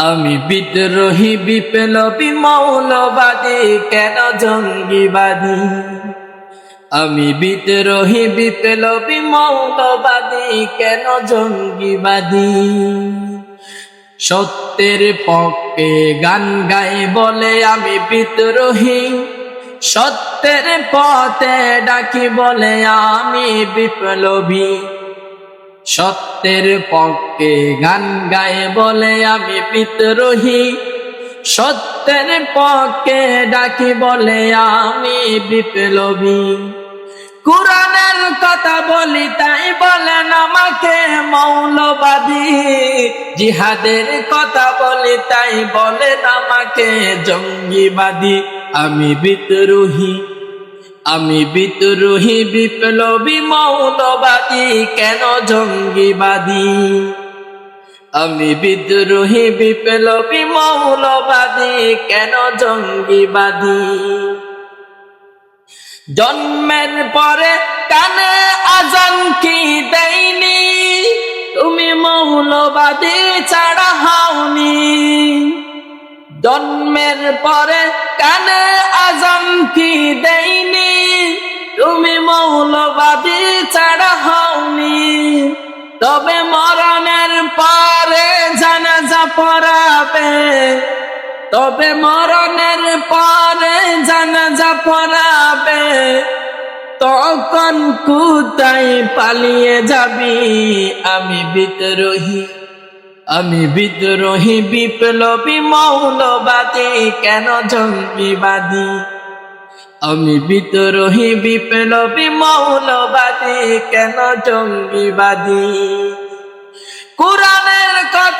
আমি বিদ্রোহী, বিপ্লবী, মৌলবাদী, কেন জঙ্গিবাদী? আমি বিদ্রোহী, বিপ্লবী, মৌলবাদী, কেন জঙ্গিবাদী? সত্যের পক্ষে গান গাই বলে আমি বিদ্রোহী। সত্যের পথে ডাকি বলে আমি বিপ্লবী। সত্যের পক্ষে গান গায়ে বলে আমি বিদ্রোহী। সত্যের পক্ষে ডাকি বলে আমি বিপ্লবী। কোরআনের কথা বলি, তাই বলেন আমাকে মৌলবাদী। জিহাদের কথা বলি, তাই বলেন আমাকে জঙ্গিবাদী। আমি বিদ্রোহী। আমি বিদ্রোহী বিপ্লবী মৌলবাদী, কেন জঙ্গিবাদী? আমি বিদ্রোহী বিপ্লবী মৌলবাদী, কেন জঙ্গিবাদী? জন্মের পরে কানে আজান কি দেয়নি? তুমি মৌলবাদী ছাড়া হাওনি। জন্মের পরে কানে আজান কি দেয়নি? মৌলবাদী ছাড়া হওনি। তবে মরণের পরে জানাজা পড়াবে। তবে মরণের পরে জানাজা পড়াবে। তখন কোথায় পালিয়ে যাবি। আমি বিদ্রোহী আমি বিদ্রোহী, বিপ্লবী, মৌলবাদী, কেন জঙ্গিবাদী? আমি বিদ্রোহী বিপ্লবী মৌলবাদী কেন জঙ্গিবাদী? কোরআনের কথা